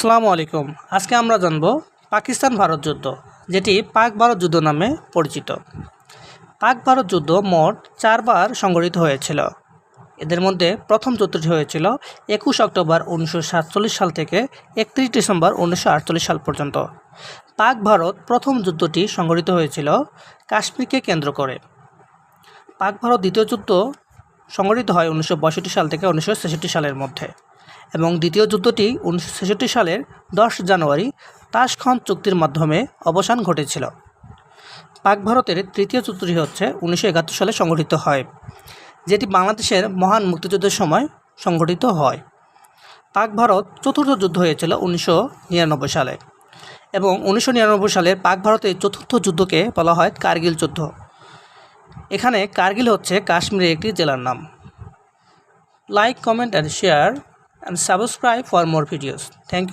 আসসালামু আলাইকুম। আজকে আমরা জানব পাকিস্তান ভারত যুদ্ধ, যেটি পাক ভারত যুদ্ধ নামে পরিচিত। পাক ভারত যুদ্ধ মোট চারবার সংঘটিত হয়েছিল। এদের মধ্যে প্রথম যুদ্ধটি হয়েছিল একুশ অক্টোবর উনিশশো সাতচল্লিশ সাল থেকে একত্রিশ ডিসেম্বর উনিশশো আটচল্লিশ সাল পর্যন্ত। পাক ভারত প্রথম যুদ্ধটি সংঘটিত হয়েছিল কাশ্মীরকে কেন্দ্র করে। পাক ভারত দ্বিতীয় যুদ্ধ সংঘটিত হয় উনিশশো বাষট্টি সাল থেকে উনিশশো ছেষট্টি সালের মধ্যে। এবং দ্বিতীয় যুদ্ধটি উনিশশো ছেষট্টি সালের দশ জানুয়ারি তাশখন্দ চুক্তির মাধ্যমে অবসান ঘটেছিল। পাক ভারতের তৃতীয় যুদ্ধটি হচ্ছে উনিশশো একাত্তর সালে সংঘটিত হয়, যেটি বাংলাদেশের মহান মুক্তিযুদ্ধের সময় সংঘটিত হয়। পাক ভারত চতুর্থ যুদ্ধ হয়েছিল উনিশশো নিরানব্বই সালে এবং উনিশশো নিরানব্বই সালের পাক ভারতের চতুর্থ যুদ্ধকে বলা হয় কার্গিল যুদ্ধ। এখানে কার্গিল হচ্ছে কাশ্মীরের একটি জেলার নাম। Like, comment and share and subscribe for more videos. Thank you.